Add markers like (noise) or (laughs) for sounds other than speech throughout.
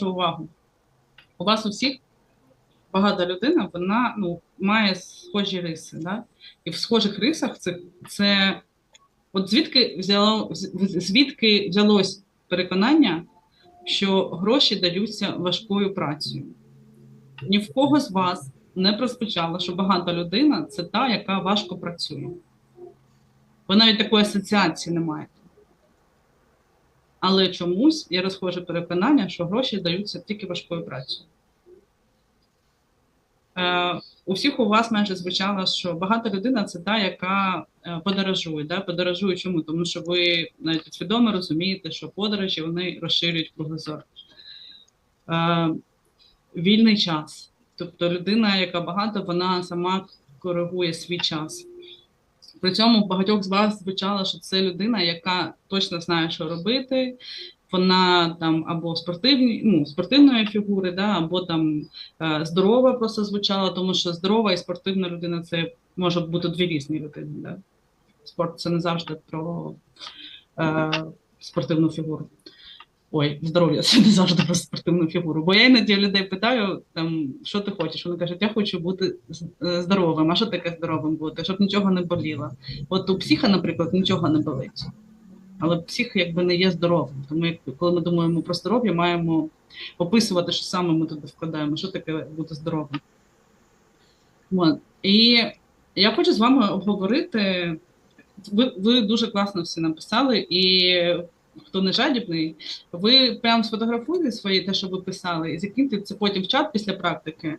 вашу увагу. У вас у всіх багата людина, вона ну, має схожі риси. Да? І в схожих рисах це, це от звідки взяло звідки взялось переконання, що гроші даються важкою працею. Ні в кого з вас не прозвучало, що багата людина це та, яка важко працює. Ви навіть такої асоціації не маєте. Але чомусь є розхоже переконання, що гроші даються тільки важкою працею. Е, у всіх у вас майже звучало, що багата людина це та, яка е, подорожує. Да? Подорожує чому? Тому що ви навіть підсвідомо розумієте, що подорожі вони розширюють кругозор. Е, вільний час. Тобто людина, яка багата, вона сама коригує свій час. При цьому багатьох з вас звучало, що це людина, яка точно знає, що робити. Вона там або спортивні, ну, спортивної фігури, да, або там е, здорова просто звучала, тому що здорова і спортивна людина це може бути дві різні людини. Да? Спорт це не завжди про е, спортивну фігуру. Ой, здоров'я це (laughs) не завжди про спортивну фігуру. Бо я іноді людей питаю, там, що ти хочеш? Вони кажуть, я хочу бути е, здоровим. А що таке здоровим бути? Щоб нічого не боліло. От у психа, наприклад, нічого не болить. Але псих якби не є здоровим. Тому коли ми думаємо про здоров'я, маємо описувати, що саме ми туди вкладаємо, що таке бути здоровим. От. І я хочу з вами обговорити. Ви, ви дуже класно всі написали, і хто не жадібний, ви прямо сфотографуєте свої те, що ви писали, і закиньте це потім в чат після практики.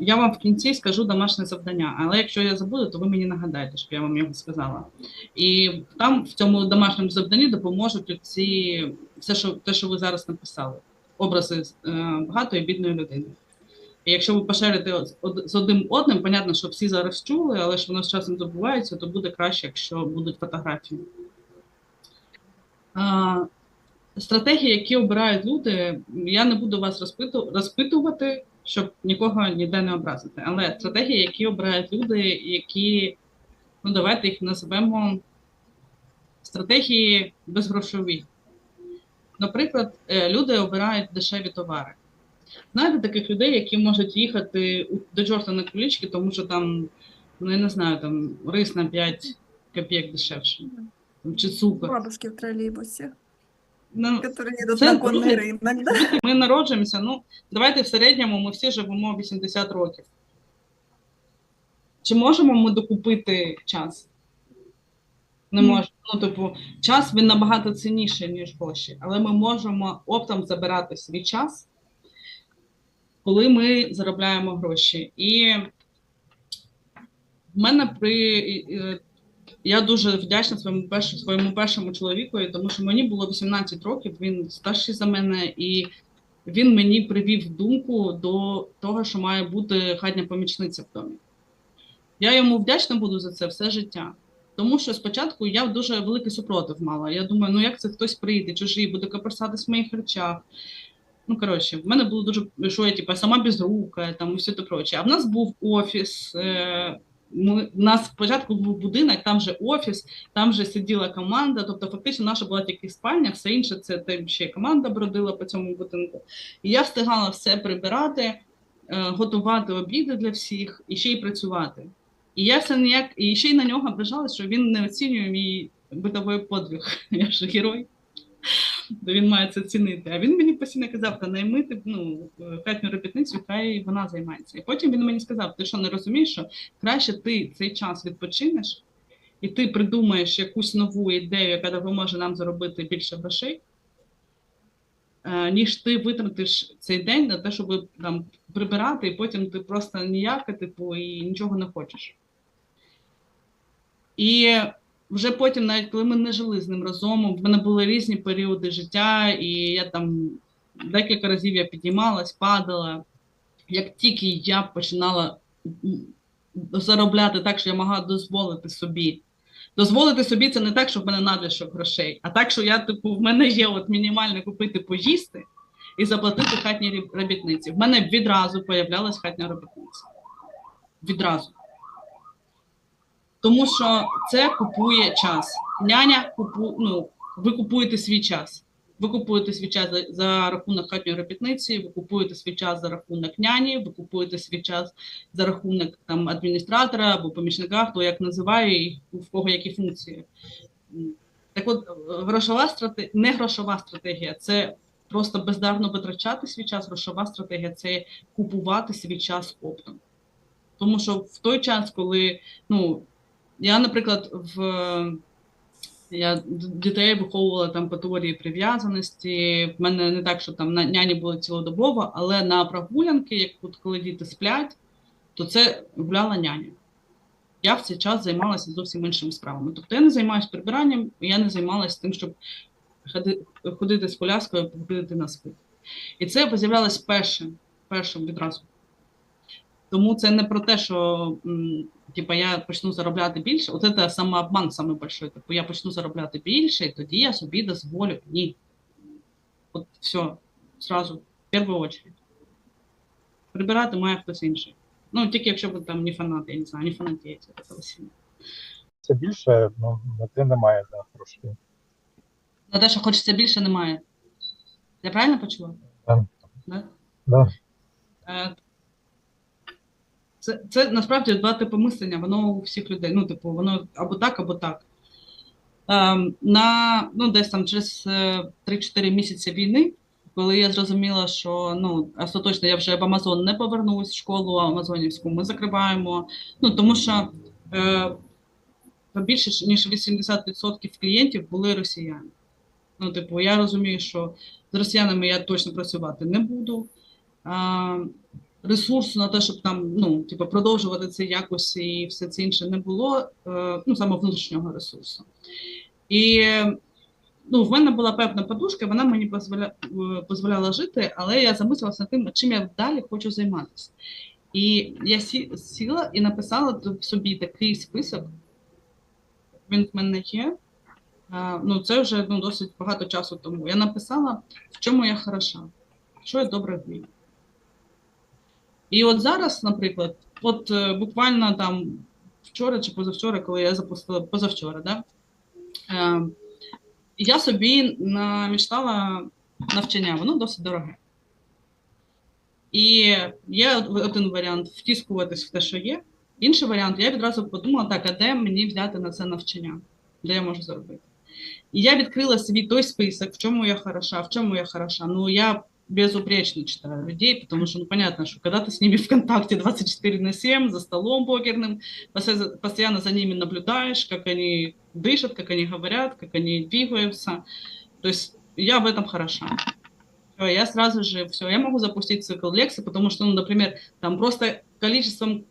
Я вам в кінці скажу домашнє завдання, але якщо я забуду, то ви мені нагадаєте, щоб я вам його сказала. І там в цьому домашньому завданні допоможуть ці все, що те, що ви зараз написали, образи е, багатої бідної людини. І якщо ви поширите з одним одним, понятно, що всі зараз чули, але ж воно з часом забувається, то буде краще, якщо будуть фотографії. Стратегії, які обирають люди, я не буду вас розпиту, розпитувати, щоб нікого ніде не образити. Але стратегії, які обирають люди, які, ну давайте їх називемо стратегії безгрошові. Наприклад, е, люди обирають дешеві товари. Знаєте таких людей, які можуть їхати до чорта на кулічки, тому що там, ну я не знаю, там рис на 5 копійок дешевше. Там, Чи цукор. Бабушки в троллейбусе, Ну, которые едут Це на конный друге. рынок, да? Ми народжуємося, ну, давайте в середньому ми всі живемо 80 років. Чи можемо ми докупити час? Не Ні. можемо. Ну, типу, час він набагато цінніший, ніж гроші, але ми можемо оптом забирати свій час, коли ми заробляємо гроші. І в мене при. е, я дуже вдячна своєму першому, своєму першому чоловікові, тому що мені було 18 років, він старший за мене, і він мені привів думку до того, що має бути хатня помічниця в домі. Я йому вдячна буду за це все життя. Тому що спочатку я дуже великий супротив мала. Я думаю, ну як це хтось прийде, чужий, буде копирсатись в моїх речах. Ну, коротше, в мене було дуже, що я типу, сама безрука, там і все те проче. А в нас був офіс. Е- ми, у нас спочатку був будинок, там же офіс, там же сиділа команда. Тобто, фактично, наша була тільки спальня, все інше це там ще команда бродила по цьому будинку. І я встигала все прибирати, е, готувати обіди для всіх і ще й працювати. І я все ніяк, і ще й на нього ображалась, що він не оцінює мій битовий подвиг. (laughs) Я ж герой. Він має це цінити. А він мені постійно казав, та найми ти ну, хатню робітницю, хай вона займається. І потім він мені сказав: ти що не розумієш, що краще ти цей час відпочинеш, і ти придумаєш якусь нову ідею, яка допоможе нам заробити більше грошей, е, ніж ти витратиш цей день на те, щоб там прибирати, і потім ти просто ніяка, типу, і нічого не хочеш. І вже потім, навіть коли ми не жили з ним разом, в мене були різні періоди життя, і я там декілька разів я підіймалась, падала. Як тільки я починала заробляти так, що я могла дозволити собі. Дозволити собі це не так, що в мене надлишок грошей, а так, що я, типу, в мене є от мінімальне купити поїсти і заплатити хатній робітниці. В мене відразу появлялась хатня робітниця. Відразу. Тому що це купує час. Няня купу, ну, ви купуєте свій час. Ви купуєте свій час за, рахунок хатньої робітниці, ви купуєте свій час за рахунок няні, ви купуєте свій час за рахунок там адміністратора або помічника, хто як називає і в кого які функції. Так от, грошова стратегія, не грошова стратегія, це просто бездарно витрачати свій час. Грошова стратегія це купувати свій час оптом. Тому що в той час, коли ну я, наприклад, в я дітей виховувала там по теорії прив'язаності. В мене не так, що там няні були цілодобово, але на прогулянки, як от коли діти сплять, то це гуляла няня. Я в цей час займалася зовсім іншими справами. Тобто я не займаюся прибиранням, я не займалася тим, щоб ходити з коляскою, походити на спит. І це з'являлось першим, першим відразу. Тому це не про те, що типа, я почну заробляти більше. От це самообман большой. Типу, я почну заробляти більше, і тоді я собі дозволю. Ні. От все, сразу, в першу очередь. Прибирати має хтось інший. Ну, тільки якщо ви там не фанат, я не знаю, не фанатієте цього сильно. Це більше, ну, на те немає да, грошей. На те, що хочеться більше, немає. Я правильно почула? Так. Да? Да. Е, Це, це насправді два типи мислення, воно у всіх людей. Ну, типу, воно або так, або так. Ем, на, ну, десь там через е, 3-4 місяці війни, коли я зрозуміла, що ну, остаточно я вже в Амазон не повернусь в школу Амазонівську, ми закриваємо. Ну, тому що е, більше ніж 80% клієнтів були росіяни. Ну, типу, я розумію, що з росіянами я точно працювати не буду. А, ресурсу на те, щоб там ну, типу, продовжувати це якось і все це інше не було, е, ну, саме внутрішнього ресурсу. І ну, в мене була певна подушка, вона мені дозволя, е, дозволяла жити, але я замислилася над тим, чим я далі хочу займатися. І я сі, сіла і написала собі такий список. Він в мене є. Е, Ну, це вже ну, досить багато часу тому. Я написала, в чому я хороша, що я добре вмію. І от зараз, наприклад, от е, буквально там вчора чи позавчора, коли я запустила позавчора, да, е, я собі намічтала навчання, воно досить дороге. І є один варіант втискуватись в те, що є. Інший варіант, я відразу подумала, так, а де мені взяти на це навчання, де я можу заробити. І я відкрила собі той список, в чому я хороша, в чому я хороша. Ну, я безупречно читаю людей, потому что, ну, понятно, что когда ты с ними в контакте 24 на 7, за столом покерным, постоянно- за ними наблюдаешь, как они дышат, как они говорят, как они двигаются. То есть я в этом хороша. Я сразу же, все, я могу запустить цикл лекций, потому что, ну, например, там просто количеством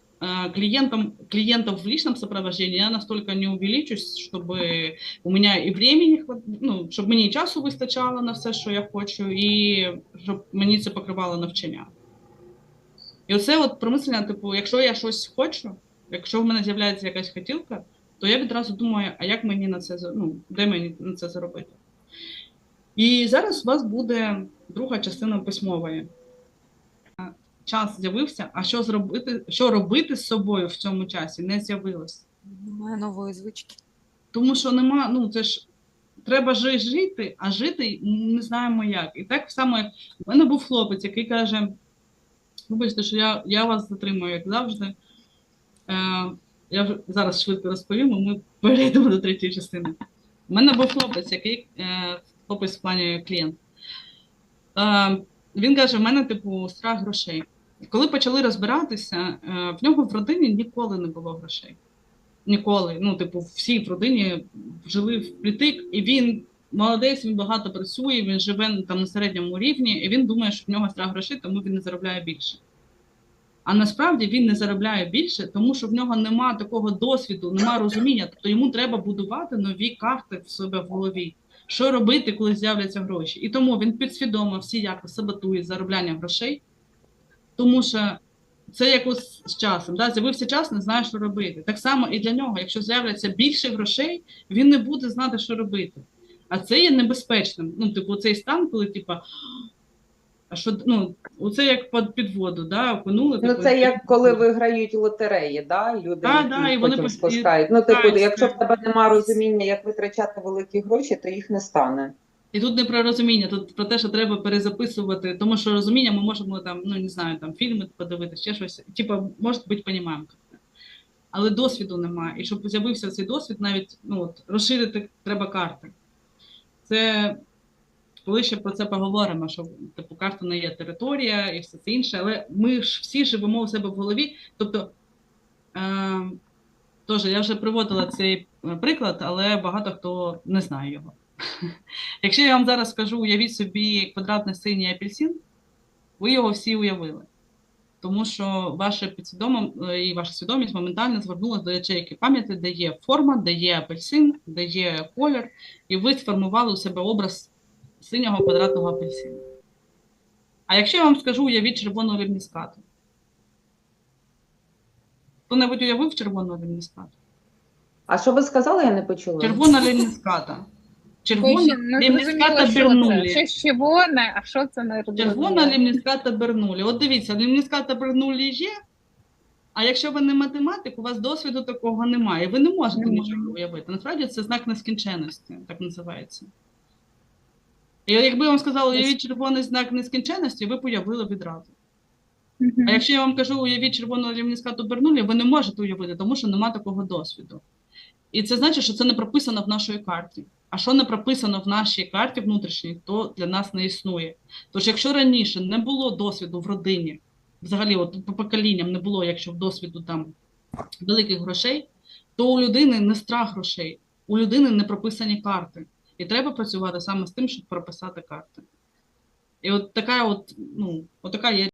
клиентам, клиентов в личном сопровождении я настолько не увеличусь, чтобы у меня і времени хват... ну, щоб мені часу вистачало на все, що я хочу, і щоб мені це покривало навчання. І оце от промислення, типу, якщо я щось хочу, якщо в мене з'являється якась хотілка, то я відразу думаю, а як мені на це ну, де мені на це заробити? І зараз у вас буде друга частина письмової. Час з'явився, а що зробити, що робити з собою в цьому часі, не з'явилось. Немає нової звички. Тому що нема, ну це ж треба ж жити, а жити не знаємо як. І так само, як у мене був хлопець, який каже: вибачте, що я, я вас затримую, як завжди. Е, я вже зараз швидко розповім, і ми перейдемо до третьої частини. У мене був хлопець, який е, хлопець в плані клієнт. Е, він каже: в мене, типу, страх грошей. Коли почали розбиратися, е, в нього в родині ніколи не було грошей. Ніколи. Ну, типу, всі в родині жили впритик, і він молодець, він багато працює, він живе там на середньому рівні, і він думає, що в нього страх грошей, тому він не заробляє більше. А насправді він не заробляє більше, тому що в нього нема такого досвіду, нема розуміння. Тобто йому треба будувати нові карти в себе в голові. Що робити, коли з'являться гроші? І тому він підсвідомо всіяко саботує заробляння грошей, тому що це якось з часом. Да? З'явився час, не знає, що робити. Так само і для нього, якщо з'являться більше грошей, він не буде знати, що робити. А це є небезпечним. Ну, типу, цей стан, коли, типу, а що, ну, оце як під, під воду, да, окунули. Ну, типу, це як коли виграють лотереї, да? люди Да, які да, і вони пос- і спускають. Ну, типу, якщо в тебе немає розуміння, як витрачати великі гроші, то їх не стане. І тут не про розуміння, тут про те, що треба перезаписувати, тому що розуміння ми можемо там, ну не знаю, там фільми подивитися, ще щось. Типа, може бути, розуміємо. Але досвіду немає. І щоб з'явився цей досвід, навіть ну, от, розширити треба карти. Це коли ще про це поговоримо, що типу карта не є територія і все це інше, але ми ж всі живемо у себе в голові. Тобто, е, теж я вже приводила цей е, приклад, але багато хто не знає його. (laughs) Якщо я вам зараз скажу, уявіть собі квадратний синій апельсин, ви його всі уявили. Тому що ваше підсвідомо е, і ваша свідомість моментально звернулася до ячейки пам'яті, де є форма, де є апельсин, де є колір, і ви сформували у себе образ синього квадратного апельсину. А якщо я вам скажу, уявіть червону лімніскату, хто-небудь уявив червону лімніскату? А що ви сказали, я не почула? Червона лімніската. Червона не лімніската це. бернулі. Щось червоне, а що це не Червона зрозуміло. лімніската бернулі. От дивіться, лімніската бернулі є, а якщо ви не математик, у вас досвіду такого немає. Ви не можете Немає. нічого уявити. Насправді це знак нескінченності, так називається. І якби я вам сказала, уявіть червоний знак нескінченності, ви б уявили відразу. Мгм. А якщо я вам кажу, уявіть червону лімніскату Бернулі, ви не можете уявити, тому що нема такого досвіду. І це значить, що це не прописано в нашій карті. А що не прописано в нашій карті внутрішній, то для нас не існує. Тож, якщо раніше не було досвіду в родині, взагалі, от по поколінням не було, якщо в досвіду там великих грошей, то у людини не страх грошей, у людини не прописані карти. І треба працювати саме з тим, щоб прописати карти. І от така, от, ну, от така є